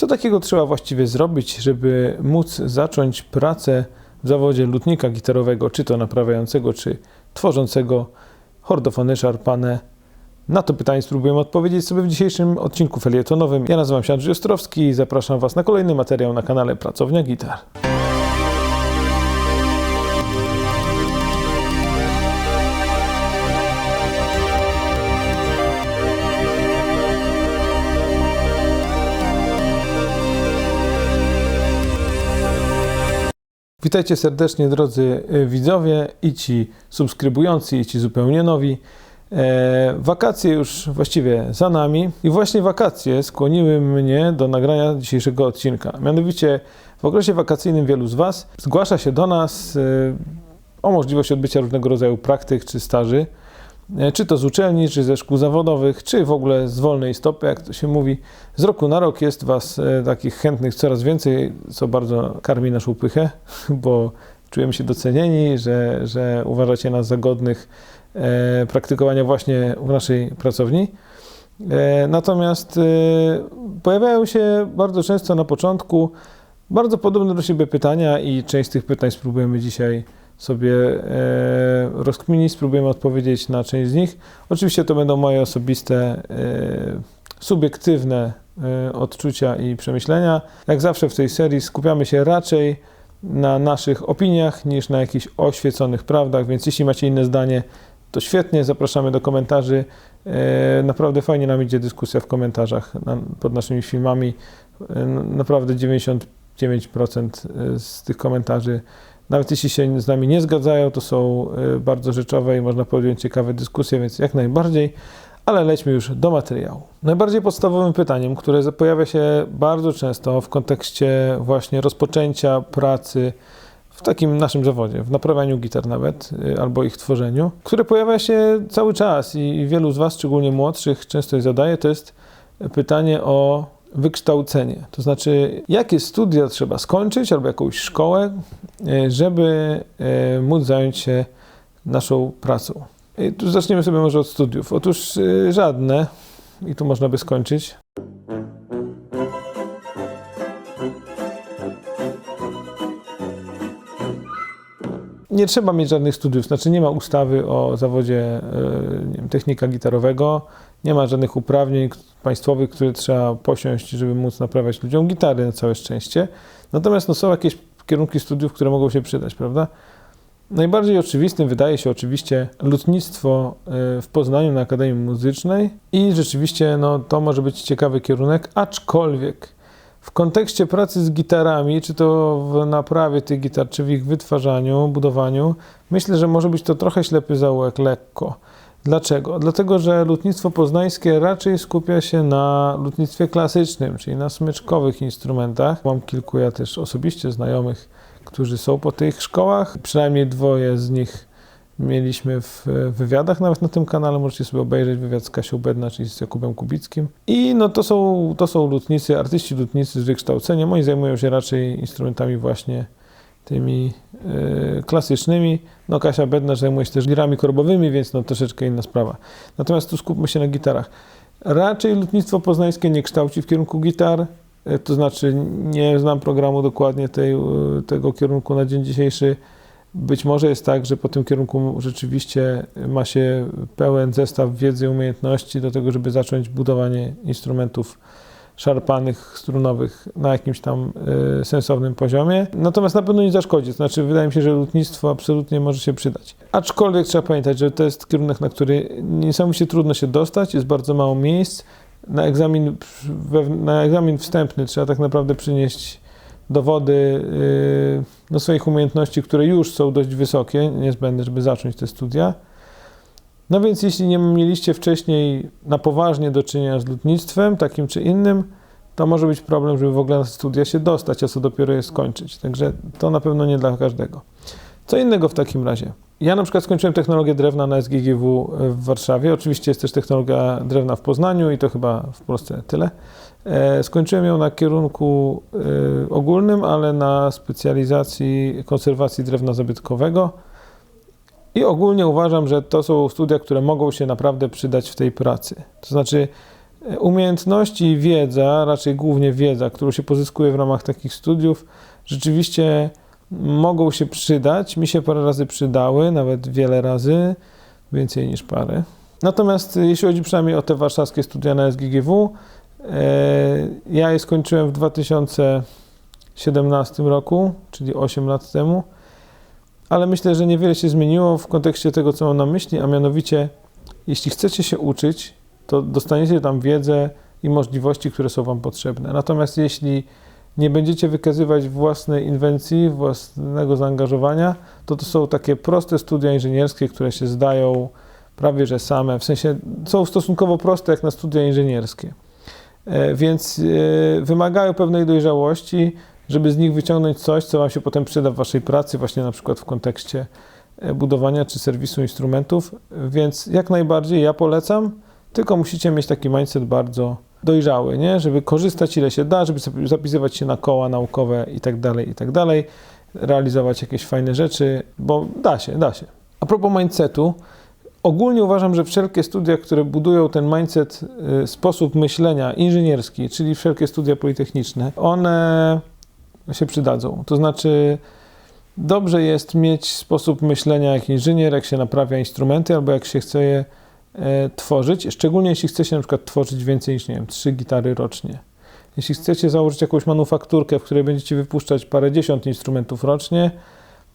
Co takiego trzeba właściwie zrobić, żeby móc zacząć pracę w zawodzie lutnika gitarowego, czy to naprawiającego, czy tworzącego hordofony szarpane? Na to pytanie spróbujemy odpowiedzieć sobie w dzisiejszym odcinku felietonowym. Ja nazywam się Andrzej Ostrowski i zapraszam Was na kolejny materiał na kanale Pracownia Gitar. Witajcie serdecznie drodzy y, widzowie i ci subskrybujący i ci zupełnie nowi. E, wakacje już właściwie za nami i właśnie wakacje skłoniły mnie do nagrania dzisiejszego odcinka. Mianowicie w okresie wakacyjnym wielu z Was zgłasza się do nas y, o możliwość odbycia różnego rodzaju praktyk czy staży, e, czy to z uczelni, czy ze szkół zawodowych, czy w ogóle z wolnej stopy, jak to się mówi. Z roku na rok jest Was e, takich chętnych coraz więcej, co bardzo karmi naszą pychę, bo czujemy się docenieni, że, że uważacie nas za godnych e, praktykowania właśnie w naszej pracowni. E, natomiast e, pojawiają się bardzo często na początku bardzo podobne do siebie pytania i część z tych pytań spróbujemy dzisiaj sobie e, rozkminić, spróbujemy odpowiedzieć na część z nich. Oczywiście to będą moje osobiste, e, subiektywne e, odczucia i przemyślenia. Jak zawsze w tej serii skupiamy się raczej na naszych opiniach niż na jakichś oświeconych prawdach, więc jeśli macie inne zdanie, to świetnie, zapraszamy do komentarzy. Naprawdę fajnie nam idzie dyskusja w komentarzach pod naszymi filmami. Naprawdę 99% z tych komentarzy nawet jeśli się z nami nie zgadzają, to są y, bardzo rzeczowe i można podjąć ciekawe dyskusje, więc jak najbardziej. Ale lećmy już do materiału. Najbardziej podstawowym pytaniem, które pojawia się bardzo często w kontekście właśnie rozpoczęcia pracy w takim naszym zawodzie, w naprawianiu gitar nawet, y, albo ich tworzeniu, które pojawia się cały czas i wielu z Was, szczególnie młodszych, często je zadaje, to jest pytanie o wykształcenie. To znaczy, jakie studia trzeba skończyć, albo jakąś szkołę, e, żeby e, móc zająć się naszą pracą. I tu zaczniemy sobie może od studiów. Otóż e, żadne, i tu można by skończyć. Nie trzeba mieć żadnych studiów, znaczy nie ma ustawy o zawodzie e, wiem, technika gitarowego, nie ma żadnych uprawnień państwowych, które trzeba posiąść, żeby móc naprawiać ludziom gitary na całe szczęście. Natomiast no, są jakieś kierunki studiów, które mogą się przydać, prawda? Najbardziej oczywistym wydaje się oczywiście lutnictwo e, w Poznaniu na Akademii Muzycznej i rzeczywiście no, to może być ciekawy kierunek, aczkolwiek w kontekście pracy z gitarami, czy to w naprawie tych gitar, czy w ich wytwarzaniu, budowaniu, myślę, że może być to trochę ślepy zaułek, lekko. Dlaczego? Dlatego, że lutnictwo poznańskie raczej skupia się na lutnictwie klasycznym, czyli na smyczkowych instrumentach. Mam kilku ja też osobiście znajomych, którzy są po tych szkołach. Przynajmniej dwoje z nich mieliśmy w wywiadach, nawet na tym kanale możecie sobie obejrzeć wywiad z Kasią Bedna, czyli z Jakubem Kubickim. I no to są, to są lutnicy, artyści lutnicy z wykształceniem. Oni zajmują się raczej instrumentami właśnie tymi y, klasycznymi. No Kasia Bedna zajmuje się też girami korbowymi, więc no troszeczkę inna sprawa. Natomiast tu skupmy się na gitarach. Raczej lutnictwo poznańskie nie kształci w kierunku gitar, y, to znaczy nie znam programu dokładnie tej, y, tego kierunku na dzień dzisiejszy. Być może jest tak, że po tym kierunku rzeczywiście ma się pełen zestaw wiedzy i umiejętności do tego, żeby zacząć budowanie instrumentów szarpanych, strunowych na jakimś tam y, sensownym poziomie. Natomiast na pewno nie zaszkodzi. Znaczy, wydaje mi się, że lutnictwo absolutnie może się przydać. Aczkolwiek trzeba pamiętać, że to jest kierunek, na który niesamowicie trudno się dostać, jest bardzo mało miejsc. Na egzamin, na egzamin wstępny trzeba tak naprawdę przynieść dowody yy, no, swoich umiejętności, które już są dość wysokie, niezbędne, żeby zacząć te studia. No więc jeśli nie mieliście wcześniej na poważnie do czynienia z lutnictwem, takim czy innym, to może być problem, żeby w ogóle na studia się dostać, a co dopiero je skończyć. Także to na pewno nie dla każdego. Co innego w takim razie? Ja na przykład skończyłem technologię drewna na SGGW w Warszawie. Oczywiście jest też technologia drewna w Poznaniu i to chyba w Polsce tyle. E, skończyłem ją na kierunku e, ogólnym, ale na specjalizacji konserwacji drewna zabytkowego. I ogólnie uważam, że to są studia, które mogą się naprawdę przydać w tej pracy. To znaczy, umiejętności i wiedza, raczej głównie wiedza, którą się pozyskuje w ramach takich studiów, rzeczywiście mogą się przydać. Mi się parę razy przydały, nawet wiele razy, więcej niż parę. Natomiast jeśli chodzi przynajmniej o te warszawskie studia na SGGW, ja je skończyłem w 2017 roku, czyli 8 lat temu, ale myślę, że niewiele się zmieniło w kontekście tego, co mam na myśli, a mianowicie, jeśli chcecie się uczyć, to dostaniecie tam wiedzę i możliwości, które są Wam potrzebne. Natomiast jeśli nie będziecie wykazywać własnej inwencji, własnego zaangażowania, to to są takie proste studia inżynierskie, które się zdają prawie że same, w sensie są stosunkowo proste jak na studia inżynierskie. E, więc e, wymagają pewnej dojrzałości, żeby z nich wyciągnąć coś, co Wam się potem przyda w Waszej pracy, właśnie na przykład w kontekście e, budowania czy serwisu instrumentów. Więc jak najbardziej ja polecam, tylko musicie mieć taki mindset bardzo dojrzały, nie? żeby korzystać ile się da, żeby zapisywać się na koła naukowe i tak dalej, i tak realizować jakieś fajne rzeczy, bo da się, da się. A propos mindsetu, ogólnie uważam, że wszelkie studia, które budują ten mindset, y, sposób myślenia inżynierski, czyli wszelkie studia politechniczne, one się przydadzą. To znaczy, dobrze jest mieć sposób myślenia jak inżynier, jak się naprawia instrumenty, albo jak się chce je e, tworzyć, szczególnie jeśli chce się na przykład tworzyć więcej niż, nie wiem, trzy gitary rocznie. Jeśli chcecie założyć jakąś manufakturkę, w której będziecie wypuszczać parę dziesiąt instrumentów rocznie,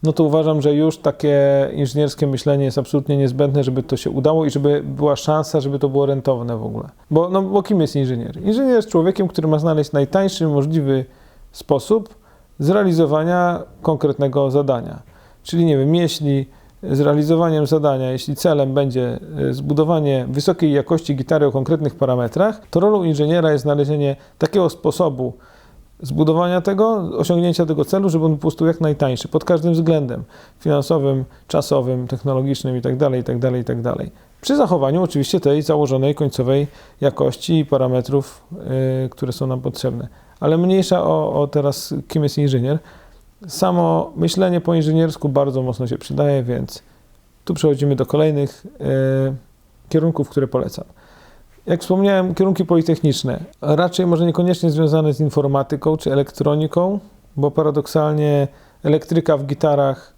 no to uważam, że już takie inżynierskie myślenie jest absolutnie niezbędne, żeby to się udało i żeby była szansa, żeby to było rentowne w ogóle. Bo, no, bo kim jest inżynier? Inżynier jest człowiekiem, który ma znaleźć najtańszy możliwy sposób zrealizowania konkretnego zadania. Czyli nie wiem, jeśli zrealizowaniem zadania, jeśli celem będzie e, zbudowanie wysokiej jakości gitary o konkretnych parametrach, to rolą inżyniera jest znalezienie takiego sposobu zbudowania tego, osiągnięcia tego celu, żeby on był po prostu jak najtańszy pod każdym względem finansowym, czasowym, technologicznym itd., itd., itd. Przy zachowaniu oczywiście tej założonej końcowej jakości i parametrów, yy, które są nam potrzebne. Ale mniejsza o, o teraz, kim jest inżynier. Samo myślenie po inżyniersku bardzo mocno się przydaje, więc tu przechodzimy do kolejnych yy, kierunków, które polecam. Jak wspomniałem, kierunki politechniczne, raczej może niekoniecznie związane z informatyką czy elektroniką, bo paradoksalnie elektryka w gitarach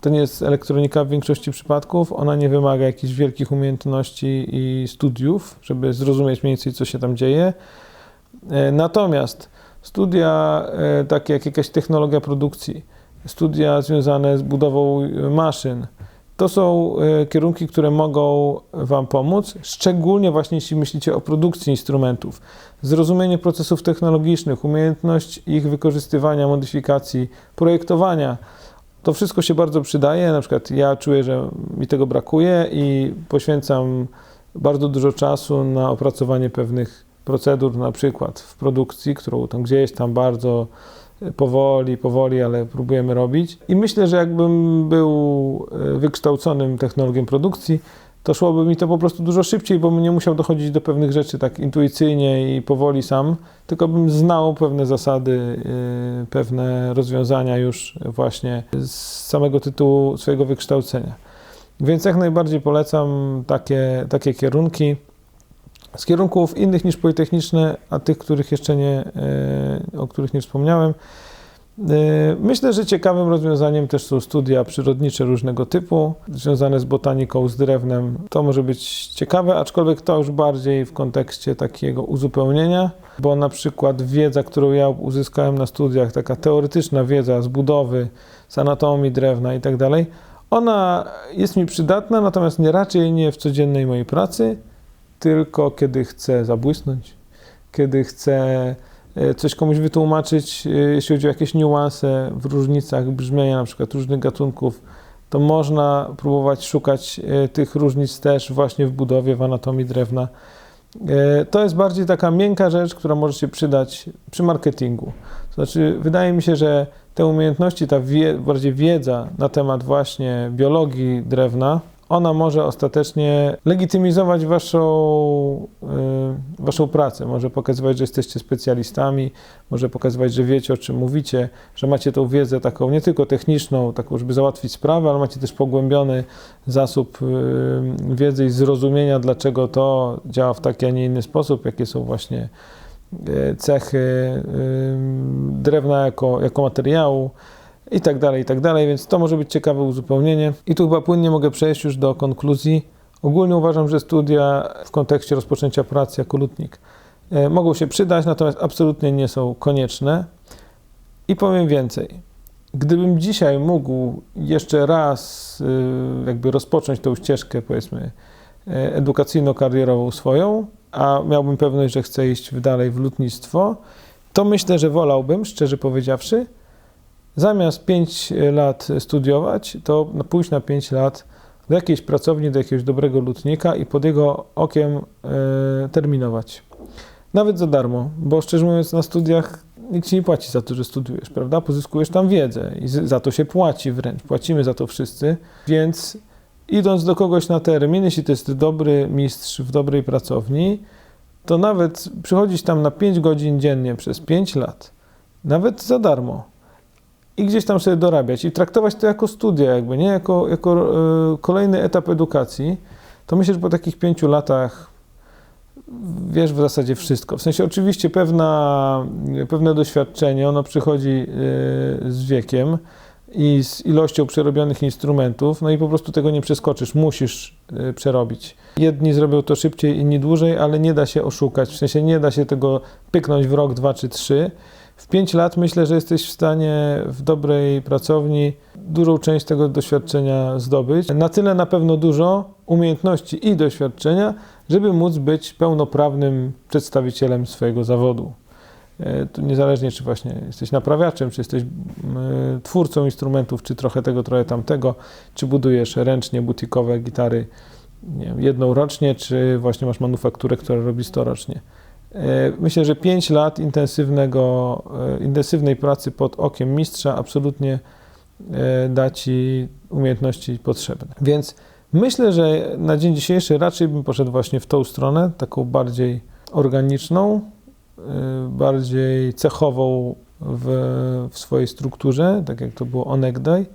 to nie jest elektronika w większości przypadków. Ona nie wymaga jakichś wielkich umiejętności i studiów, żeby zrozumieć mniej więcej, co się tam dzieje. E, natomiast studia e, takie jak jakaś technologia produkcji, studia związane z budową maszyn, to są e, kierunki, które mogą Wam pomóc, szczególnie właśnie jeśli myślicie o produkcji instrumentów. Zrozumienie procesów technologicznych, umiejętność ich wykorzystywania, modyfikacji, projektowania. To wszystko się bardzo przydaje. Na przykład ja czuję, że mi tego brakuje i poświęcam bardzo dużo czasu na opracowanie pewnych procedur, na przykład w produkcji, którą tam gdzieś tam bardzo powoli, powoli, ale próbujemy robić. I myślę, że jakbym był e, wykształconym technologiem produkcji, to szłoby mi to po prostu dużo szybciej, bo bym nie musiał dochodzić do pewnych rzeczy tak intuicyjnie i powoli sam, tylko bym znał pewne zasady, e, pewne rozwiązania już właśnie z samego tytułu swojego wykształcenia. Więc jak najbardziej polecam takie, takie kierunki z kierunków innych niż politechniczne, a tych, których jeszcze nie, e, o których nie wspomniałem. E, myślę, że ciekawym rozwiązaniem też są studia przyrodnicze różnego typu, związane z botaniką, z drewnem. To może być ciekawe, aczkolwiek to już bardziej w kontekście takiego uzupełnienia, bo na przykład wiedza, którą ja uzyskałem na studiach, taka teoretyczna wiedza z budowy, z anatomii drewna i tak ona jest mi przydatna, natomiast nie raczej nie w codziennej mojej pracy, tylko kiedy chcę zabłysnąć, kiedy chcę e, coś komuś wytłumaczyć, e, jeśli chodzi o jakieś niuanse w różnicach brzmienia na przykład różnych gatunków, to można próbować szukać e, tych różnic też właśnie w budowie, w anatomii drewna. To jest bardziej taka miękka rzecz, która może się przydać przy marketingu. To znaczy, wydaje mi się, że te umiejętności, ta wie, bardziej wiedza na temat właśnie biologii drewna, ona może ostatecznie legitymizować waszą, y, waszą pracę, może pokazywać, że jesteście specjalistami, może pokazywać, że wiecie o czym mówicie, że macie tą wiedzę taką nie tylko techniczną, taką, żeby załatwić sprawę, ale macie też pogłębiony zasób y, wiedzy i zrozumienia, dlaczego to działa w taki, a nie inny sposób, jakie są właśnie y, cechy y, drewna jako, jako materiału i tak dalej, i tak dalej, więc to może być ciekawe uzupełnienie. I tu chyba płynnie mogę przejść już do konkluzji. Ogólnie uważam, że studia w kontekście rozpoczęcia pracy jako lutnik e, mogą się przydać, natomiast absolutnie nie są konieczne. I powiem więcej. Gdybym dzisiaj mógł jeszcze raz y, jakby rozpocząć tą ścieżkę, powiedzmy, e, edukacyjno-karierową swoją, a miałbym pewność, że chcę iść dalej w lutnictwo, to myślę, że wolałbym, szczerze powiedziawszy, zamiast 5 lat studiować, to pójść na 5 lat do jakiejś pracowni, do jakiegoś dobrego lutnika i pod jego okiem e, terminować. Nawet za darmo, bo szczerze mówiąc, na studiach nikt ci nie płaci za to, że studiujesz, prawda? Pozyskujesz tam wiedzę i za to się płaci wręcz. Płacimy za to wszyscy, więc idąc do kogoś na termin, jeśli to jest dobry mistrz w dobrej pracowni, to nawet przychodzić tam na 5 godzin dziennie przez 5 lat, nawet za darmo, i gdzieś tam sobie dorabiać i traktować to jako studia, jakby, nie? Jako, jako y, kolejny etap edukacji, to myślę, że po takich pięciu latach wiesz w zasadzie wszystko. W sensie oczywiście pewna, pewne doświadczenie, ono przychodzi y, z wiekiem i z ilością przerobionych instrumentów, no i po prostu tego nie przeskoczysz, musisz y, przerobić. Jedni zrobią to szybciej, inni dłużej, ale nie da się oszukać, w sensie nie da się tego pyknąć w rok, dwa czy trzy, w 5 lat myślę, że jesteś w stanie w dobrej pracowni dużą część tego doświadczenia zdobyć. Na tyle na pewno dużo umiejętności i doświadczenia, żeby móc być pełnoprawnym przedstawicielem swojego zawodu. E, tu niezależnie, czy właśnie jesteś naprawiaczem, czy jesteś twórcą instrumentów, czy trochę tego, trochę tamtego, czy budujesz ręcznie butikowe gitary nie wiem, jedną rocznie, czy właśnie masz manufakturę, która robi 100 rocznie. E, myślę, że 5 lat intensywnego, e, intensywnej pracy pod okiem mistrza absolutnie e, da Ci umiejętności potrzebne. Więc myślę, że na dzień dzisiejszy raczej bym poszedł właśnie w tą stronę, taką bardziej organiczną, bardziej cechową w, w swojej strukturze, tak jak to było onegdaj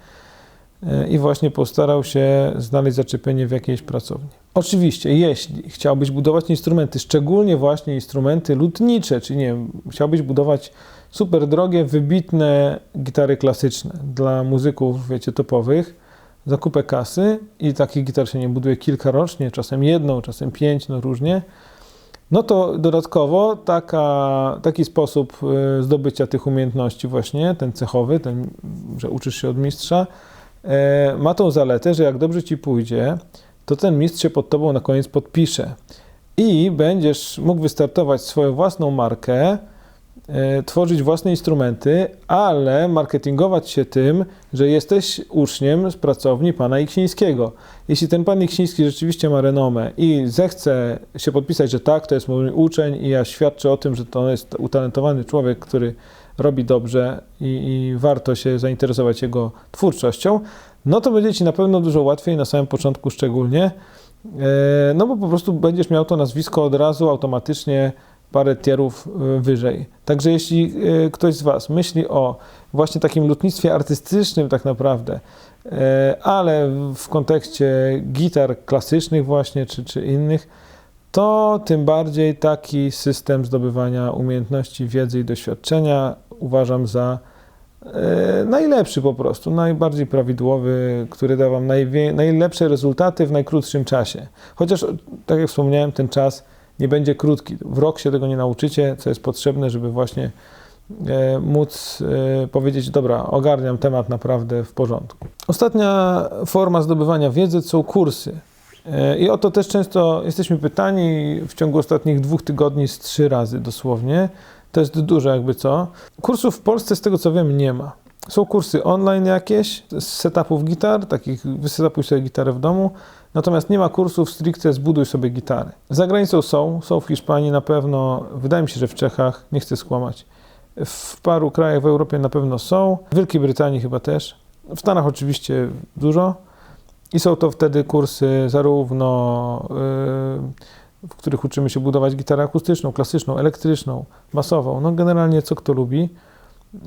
i właśnie postarał się znaleźć zaczepienie w jakiejś pracowni. Oczywiście, jeśli chciałbyś budować instrumenty, szczególnie właśnie instrumenty lutnicze, czy nie chciałbyś budować super drogie, wybitne gitary klasyczne dla muzyków, wiecie, topowych, zakupę kasy i takich gitar się nie buduje kilka rocznie, czasem jedną, czasem pięć, no różnie, no to dodatkowo taka, taki sposób y, zdobycia tych umiejętności właśnie, ten cechowy, ten, że uczysz się od mistrza, e, ma tą zaletę, że jak dobrze ci pójdzie, to ten mistrz się pod tobą na koniec podpisze i będziesz mógł wystartować swoją własną markę, e, tworzyć własne instrumenty, ale marketingować się tym, że jesteś uczniem z pracowni pana Iksińskiego. Jeśli ten pan Iksiński rzeczywiście ma renomę i zechce się podpisać, że tak, to jest mój uczeń i ja świadczę o tym, że to jest utalentowany człowiek, który robi dobrze i, i warto się zainteresować jego twórczością, no to będzie Ci na pewno dużo łatwiej na samym początku szczególnie, e, no bo po prostu będziesz miał to nazwisko od razu automatycznie parę tierów e, wyżej. Także jeśli e, ktoś z Was myśli o właśnie takim lutnictwie artystycznym tak naprawdę, ale w kontekście gitar klasycznych właśnie, czy, czy innych, to tym bardziej taki system zdobywania umiejętności, wiedzy i doświadczenia uważam za E, najlepszy po prostu, najbardziej prawidłowy, który da Wam najlepsze rezultaty w najkrótszym czasie. Chociaż, tak jak wspomniałem, ten czas nie będzie krótki. W rok się tego nie nauczycie, co jest potrzebne, żeby właśnie e, móc e, powiedzieć, dobra, ogarniam temat naprawdę w porządku. Ostatnia forma zdobywania wiedzy są kursy. I o to też często jesteśmy pytani w ciągu ostatnich dwóch tygodni z trzy razy dosłownie. To jest dużo jakby co. Kursów w Polsce z tego co wiem nie ma. Są kursy online jakieś z setupów gitar, takich wysetupuj sobie gitarę w domu, natomiast nie ma kursów stricte zbuduj sobie gitary. Za granicą są, są w Hiszpanii na pewno, wydaje mi się, że w Czechach, nie chcę skłamać. W paru krajach w Europie na pewno są, w Wielkiej Brytanii chyba też, w Stanach oczywiście dużo, I są to wtedy kursy zarówno, y, w których uczymy się budować gitarę akustyczną, klasyczną, elektryczną, basową, no generalnie co kto lubi. Y,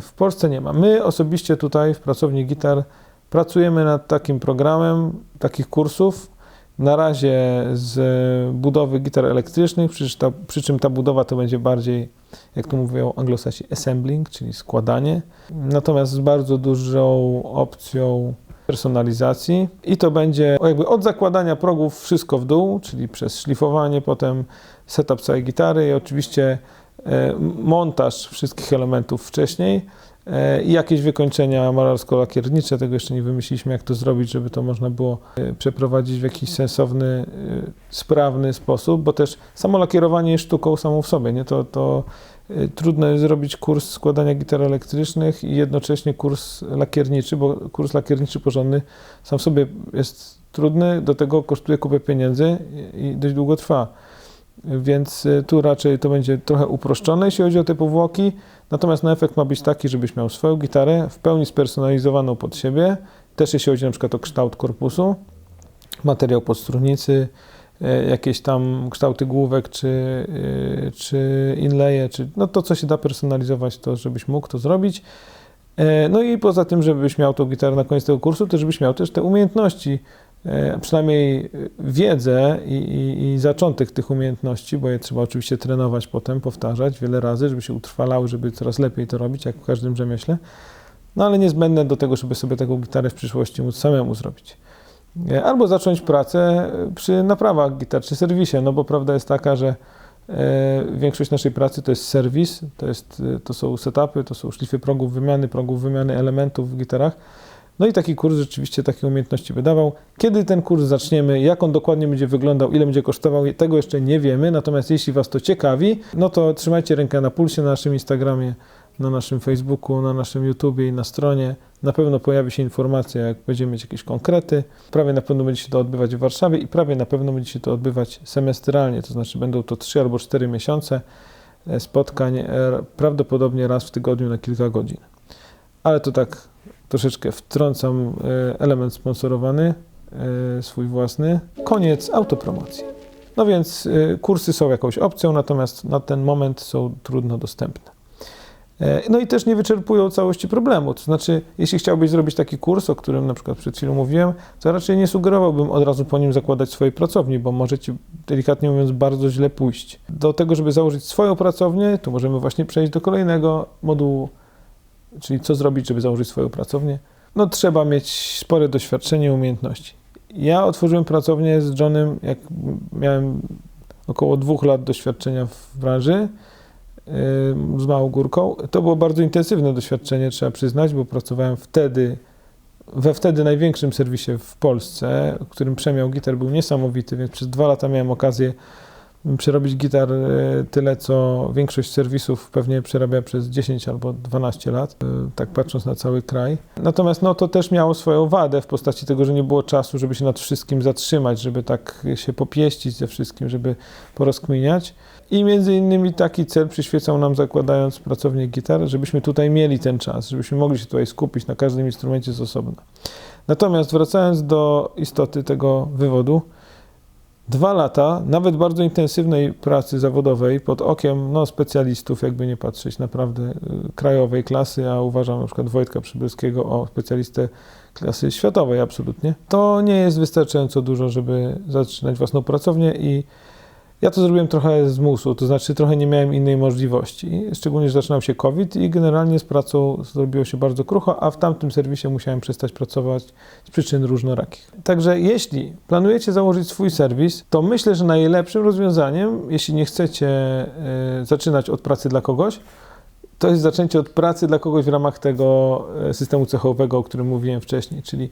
W Polsce nie ma. My osobiście tutaj w pracowni gitar pracujemy nad takim programem takich kursów. Na razie z budowy gitar elektrycznych, przy, czym ta, przy czym ta budowa to będzie bardziej, jak to mówią anglosasi, assembling, czyli składanie. Natomiast z bardzo dużą opcją personalizacji i to będzie jakby od zakładania progów wszystko w dół, czyli przez szlifowanie, potem setup całej gitary i oczywiście e, montaż wszystkich elementów wcześniej e, i jakieś wykończenia malarsko-lakiernicze. Tego jeszcze nie wymyśliliśmy, jak to zrobić, żeby to można było e, przeprowadzić w jakiś sensowny, sprawny sposób, bo też samo lakierowanie jest sztuką samą w sobie. Nie? To, to trudno jest zrobić kurs składania gitar elektrycznych i jednocześnie kurs lakierniczy, bo kurs lakierniczy porządny sam w sobie jest trudny, do tego kosztuje kupę pieniędzy i dość długo trwa. Więc y, tu raczej to będzie trochę uproszczone, jeśli chodzi o te powłoki. Natomiast no, efekt ma być taki, żebyś miał swoją gitarę w pełni spersonalizowaną pod siebie. Też jeśli chodzi na przykład o kształt korpusu, materiał podstrunicy, jakieś tam kształty główek, czy, y, czy inlaye, czy no to, co się da personalizować, to żebyś mógł to zrobić. E, No i poza tym, żebyś miał tą gitarę na koniec tego kursu, to żebyś miał też te umiejętności, e, przynajmniej wiedzę i, i, i zaczątek tych umiejętności, bo je trzeba oczywiście trenować potem, powtarzać wiele razy, żeby się utrwalały, żeby coraz lepiej to robić, jak w każdym rzemiośle. No ale niezbędne do tego, żeby sobie taką gitarę w przyszłości móc samemu zrobić. E, Albo zacząć pracę przy naprawach gitar czy serwisie, no bo prawda jest taka, że e, większość naszej pracy to jest serwis, to, jest, e, to są setupy, to są szlify progów wymiany, progów wymiany elementów w gitarach. No i taki kurs rzeczywiście takie umiejętności wydawał. Kiedy ten kurs zaczniemy, jak on dokładnie będzie wyglądał, ile będzie kosztował, tego jeszcze nie wiemy. Natomiast jeśli Was to ciekawi, no to trzymajcie rękę na pulsie na naszym Instagramie, na naszym Facebooku, na naszym YouTubie i na stronie. Na pewno pojawi się informacja, jak będziemy mieć jakieś konkrety. Prawie na pewno będzie się to odbywać w Warszawie i prawie na pewno będzie się to odbywać semestralnie, to znaczy będą to 3 albo 4 miesiące spotkań, e, prawdopodobnie raz w tygodniu na kilka godzin. Ale to tak troszeczkę wtrącam e, element sponsorowany, e, swój własny. Koniec autopromocji. No więc kursy są jakąś opcją, natomiast na ten moment są trudno dostępne. E, No i też nie wyczerpują całości problemu. To znaczy, jeśli chciałbyś zrobić taki kurs, o którym na przykład przed chwilą mówiłem, to raczej nie sugerowałbym od razu po nim zakładać swojej pracowni, bo może ci, delikatnie mówiąc, bardzo źle pójść. Do tego, żeby założyć swoją pracownię, to możemy właśnie przejść do kolejnego modułu, czyli co zrobić, żeby założyć swoją pracownię. No trzeba mieć spore doświadczenie, umiejętności. Ja otworzyłem pracownię z Johnem, jak miałem około dwóch lat doświadczenia w branży z małą górką. To było bardzo intensywne doświadczenie, trzeba przyznać, bo pracowałem wtedy we wtedy największym serwisie w Polsce, którym przemiał gitar był niesamowity, więc przez dwa lata miałem okazję przerobić gitar e, tyle, co większość serwisów pewnie przerabia przez 10 albo 12 lat, e, tak patrząc na cały kraj. Natomiast no, to też miało swoją wadę w postaci tego, że nie było czasu, żeby się nad wszystkim zatrzymać, żeby tak się popieścić ze wszystkim, żeby porozkminiać. I między innymi taki cel przyświecał nam zakładając pracownię gitar, żebyśmy tutaj mieli ten czas, żebyśmy mogli się tutaj skupić na każdym instrumencie z osobna. Natomiast wracając do istoty tego wywodu, dwa lata, nawet bardzo intensywnej pracy zawodowej pod okiem no, specjalistów, jakby nie patrzeć, naprawdę y, krajowej klasy, a uważam na przykład Wojtka Przybylskiego o specjalistę klasy światowej absolutnie, to nie jest wystarczająco dużo, żeby zaczynać własną pracownię i ja to zrobiłem trochę z musu, to znaczy trochę nie miałem innej możliwości. Szczególnie, że zaczynał się COVID i generalnie z pracą zrobiło się bardzo krucho, a w tamtym serwisie musiałem przestać pracować z przyczyn różnorakich. Także jeśli planujecie założyć swój serwis, to myślę, że najlepszym rozwiązaniem, jeśli nie chcecie e, zaczynać od pracy dla kogoś, to jest zaczęcie od pracy dla kogoś w ramach tego e, systemu cechowego, o którym mówiłem wcześniej. Czyli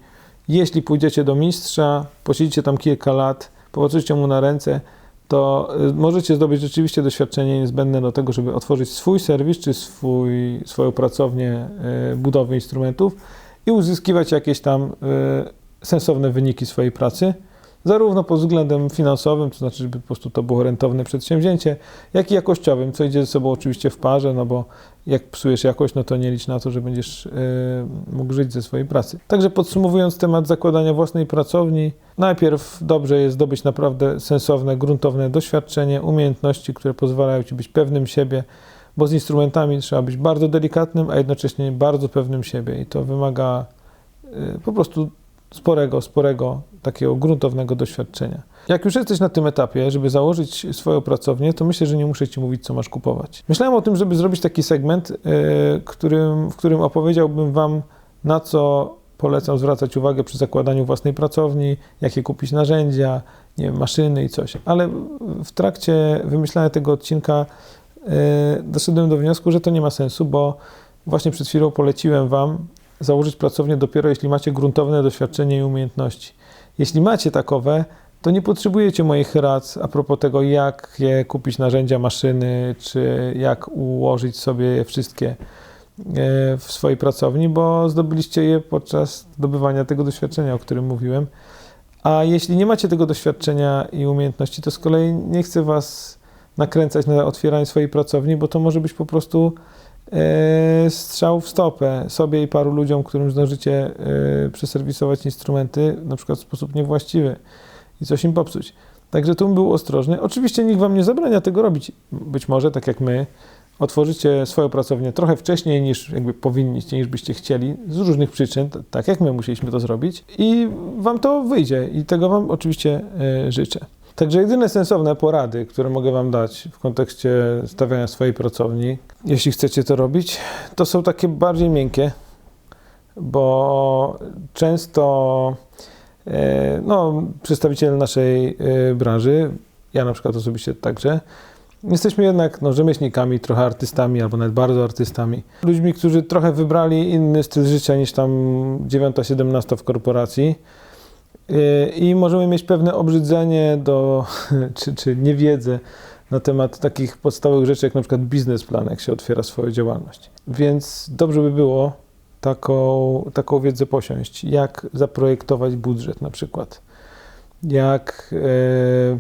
jeśli pójdziecie do mistrza, posiedzicie tam kilka lat, popatrzycie mu na ręce, to y, możecie zdobyć rzeczywiście doświadczenie niezbędne do tego, żeby otworzyć swój serwis czy swój, swoją pracownię y, budowy instrumentów i uzyskiwać jakieś tam y, sensowne wyniki swojej pracy. Zarówno pod względem finansowym, to znaczy, żeby po prostu to było rentowne przedsięwzięcie, jak i jakościowym, co idzie ze sobą oczywiście w parze, no bo jak psujesz jakość, no to nie licz na to, że będziesz yy, mógł żyć ze swojej pracy. Także podsumowując temat zakładania własnej pracowni, najpierw dobrze jest zdobyć naprawdę sensowne, gruntowne doświadczenie, umiejętności, które pozwalają Ci być pewnym siebie, bo z instrumentami trzeba być bardzo delikatnym, a jednocześnie bardzo pewnym siebie i to wymaga yy, po prostu sporego, sporego, takiego gruntownego doświadczenia. Jak już jesteś na tym etapie, żeby założyć swoją pracownię, to myślę, że nie muszę Ci mówić, co masz kupować. Myślałem o tym, żeby zrobić taki segment, yy, którym, w którym opowiedziałbym Wam, na co polecam zwracać uwagę przy zakładaniu własnej pracowni, jakie kupić narzędzia, nie wiem, maszyny i coś. Ale w trakcie wymyślania tego odcinka yy, doszedłem do wniosku, że to nie ma sensu, bo właśnie przed chwilą poleciłem Wam założyć pracownię dopiero jeśli macie gruntowne doświadczenie i umiejętności. Jeśli macie takowe, to nie potrzebujecie moich rad a propos tego, jak je kupić narzędzia, maszyny, czy jak ułożyć sobie wszystkie e, w swojej pracowni, bo zdobyliście je podczas zdobywania tego doświadczenia, o którym mówiłem. A jeśli nie macie tego doświadczenia i umiejętności, to z kolei nie chcę Was nakręcać na otwieranie swojej pracowni, bo to może być po prostu strzał w stopę sobie i paru ludziom, którym zdążycie e, przeserwisować instrumenty, na przykład w sposób niewłaściwy i coś im popsuć. Także tu był ostrożny. Oczywiście nikt Wam nie zabrania tego robić. Być może, tak jak my, otworzycie swoją pracownię trochę wcześniej niż jakby powinniście, niż byście chcieli, z różnych przyczyn, tak jak my musieliśmy to zrobić i Wam to wyjdzie i tego Wam oczywiście e, życzę. Także jedyne sensowne porady, które mogę Wam dać w kontekście stawiania swojej pracowni, jeśli chcecie to robić, to są takie bardziej miękkie, bo często e, no, przedstawiciele naszej e, branży, ja na przykład osobiście także, jesteśmy jednak no, rzemieślnikami, trochę artystami, albo nawet bardzo artystami. Ludźmi, którzy trochę wybrali inny styl życia niż tam 9-17 w korporacji. E, I możemy mieć pewne obrzydzenie do, czy, czy niewiedzę na temat takich podstawowych rzeczy, jak na przykład biznesplan, jak się otwiera swoją działalność. Więc dobrze by było taką, taką wiedzę posiąść, jak zaprojektować budżet na przykład, jak e,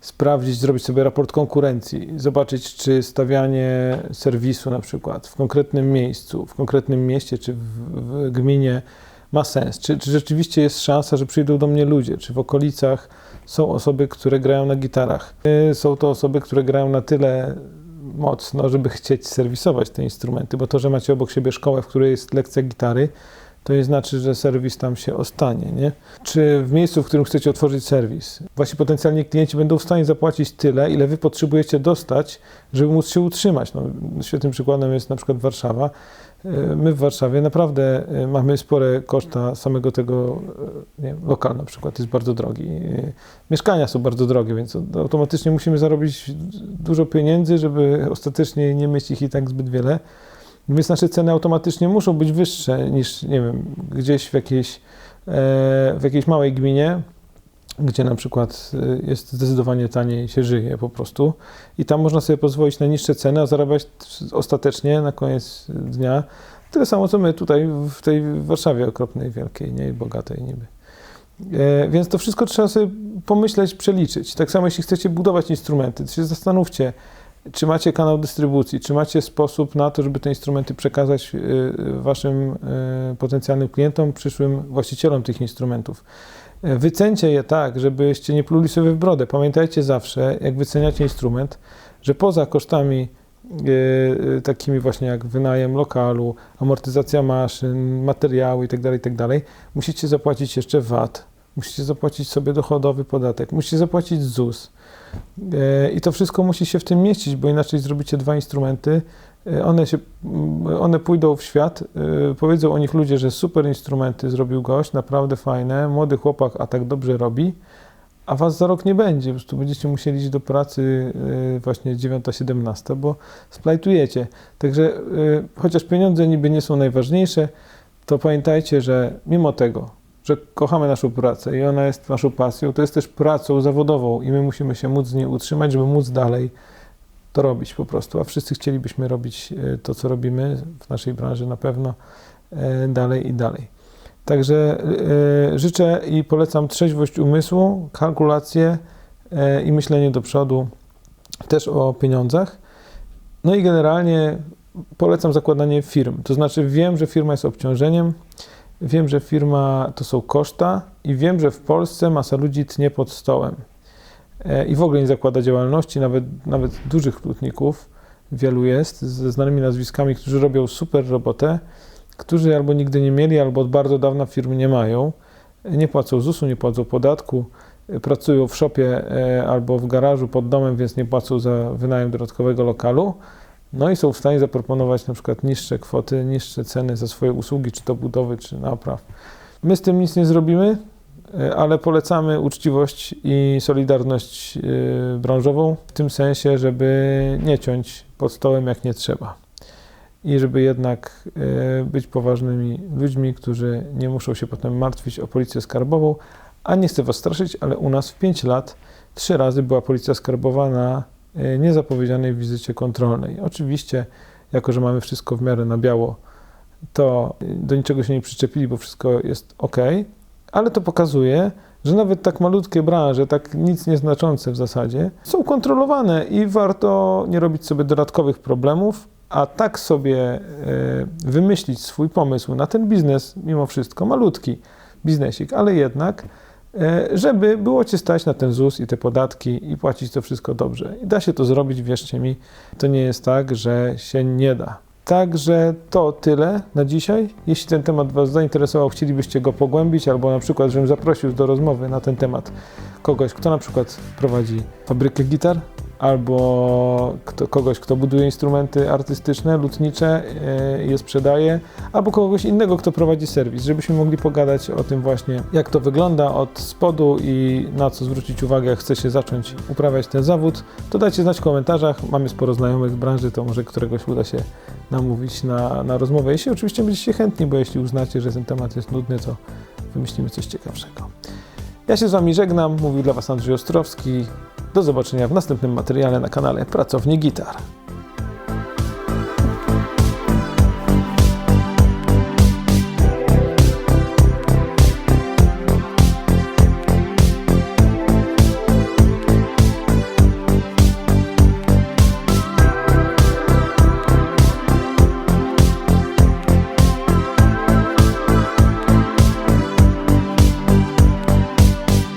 sprawdzić, zrobić sobie raport konkurencji, zobaczyć, czy stawianie serwisu na przykład w konkretnym miejscu, w konkretnym mieście czy w, w gminie ma sens, czy, czy rzeczywiście jest szansa, że przyjdą do mnie ludzie, czy w okolicach są osoby, które grają na gitarach. Y, Są to osoby, które grają na tyle mocno, żeby chcieć serwisować te instrumenty, bo to, że macie obok siebie szkołę, w której jest lekcja gitary, to nie znaczy, że serwis tam się ostanie, nie? Czy w miejscu, w którym chcecie otworzyć serwis, wasi potencjalni klienci będą w stanie zapłacić tyle, ile wy potrzebujecie dostać, żeby móc się utrzymać? No, świetnym przykładem jest na przykład Warszawa. E, My w Warszawie naprawdę e, mamy spore koszta samego tego, e, nie lokal na przykład jest bardzo drogi. Mieszkania są bardzo drogie, więc automatycznie musimy zarobić dużo pieniędzy, żeby ostatecznie nie mieć ich i tak zbyt wiele. Więc nasze ceny automatycznie muszą być wyższe niż, nie wiem, gdzieś w jakiejś, w jakiejś małej gminie, gdzie na przykład e, jest zdecydowanie taniej się żyje po prostu i tam można sobie pozwolić na niższe ceny, a zarabiać ostatecznie na koniec dnia tyle samo, co my tutaj w tej Warszawie okropnej, wielkiej, nie bogatej niby. E, Więc to wszystko trzeba sobie pomyśleć, przeliczyć. Tak samo jeśli chcecie budować instrumenty, to się zastanówcie, czy macie kanał dystrybucji, czy macie sposób na to, żeby te instrumenty przekazać y, waszym y, potencjalnym klientom, przyszłym właścicielom tych instrumentów. Y, Wycencie je tak, żebyście nie pluli sobie w brodę. Pamiętajcie zawsze, jak wyceniacie instrument, że poza kosztami y, y, takimi właśnie jak wynajem lokalu, amortyzacja maszyn, materiały itd., itd., musicie zapłacić jeszcze VAT, musicie zapłacić sobie dochodowy podatek, musicie zapłacić ZUS. E, I to wszystko musi się w tym mieścić, bo inaczej zrobicie dwa instrumenty. E, One, się, m, one pójdą w świat, e, powiedzą o nich ludzie, że super instrumenty zrobił gość, naprawdę fajne, młody chłopak, a tak dobrze robi, a was za rok nie będzie. Po prostu będziecie musieli iść do pracy e, właśnie 9-17, bo splajtujecie. Także chociaż pieniądze niby nie są najważniejsze, to pamiętajcie, że mimo tego, że kochamy naszą pracę i ona jest naszą pasją, to jest też pracą zawodową i my musimy się móc z niej utrzymać, żeby móc dalej to robić po prostu. A wszyscy chcielibyśmy robić e, to, co robimy w naszej branży na pewno e, dalej i dalej. Także e, życzę i polecam trzeźwość umysłu, kalkulację i myślenie do przodu też o pieniądzach. No i generalnie polecam zakładanie firm. To znaczy wiem, że firma jest obciążeniem, wiem, że firma to są koszta i wiem, że w Polsce masa ludzi tnie pod stołem i w ogóle nie zakłada działalności, nawet, nawet dużych hutników wielu jest, ze znanymi nazwiskami, którzy robią super robotę, którzy albo nigdy nie mieli, albo od bardzo dawna firmy nie mają, nie płacą ZUS-u, nie płacą podatku, e, pracują w szopie e, albo w garażu pod domem, więc nie płacą za wynajem dodatkowego lokalu, no i są w stanie zaproponować na przykład niższe kwoty, niższe ceny za swoje usługi, czy to budowy, czy napraw. My z tym nic nie zrobimy, e, ale polecamy uczciwość i solidarność e, branżową w tym sensie, żeby nie ciąć pod stołem jak nie trzeba. I żeby jednak e, być poważnymi ludźmi, którzy nie muszą się potem martwić o policję skarbową. A nie chcę Was straszyć, ale u nas w 5 lat trzy razy była policja skarbowa na e, niezapowiedzianej wizycie kontrolnej. Oczywiście, jako że mamy wszystko w miarę na biało, to e, do niczego się nie przyczepili, bo wszystko jest ok, ale to pokazuje, że nawet tak malutkie branże, tak nic nieznaczące w zasadzie, są kontrolowane i warto nie robić sobie dodatkowych problemów, a tak sobie e, wymyślić swój pomysł na ten biznes, mimo wszystko malutki biznesik, ale jednak, e, żeby było Cię stać na ten ZUS i te podatki i płacić to wszystko dobrze. I da się to zrobić, wierzcie mi, to nie jest tak, że się nie da. Także to tyle na dzisiaj. Jeśli ten temat Was zainteresował, chcielibyście go pogłębić, albo na przykład, żebym zaprosił do rozmowy na ten temat kogoś, kto na przykład prowadzi fabrykę gitar, albo kto, kogoś, kto buduje instrumenty artystyczne, lutnicze, e, je sprzedaje, albo kogoś innego, kto prowadzi serwis, żebyśmy mogli pogadać o tym właśnie, jak to wygląda od spodu i na co zwrócić uwagę, jak chce się zacząć uprawiać ten zawód, to dajcie znać w komentarzach. Mamy sporo znajomych w branży, to może któregoś uda się namówić na, na rozmowę. Jeśli oczywiście będziecie chętni, bo jeśli uznacie, że ten temat jest nudny, to wymyślimy coś ciekawszego. Ja się z Wami żegnam, mówił dla Was Andrzej Ostrowski. Do zobaczenia w następnym materiale na kanale Pracownik Gitar.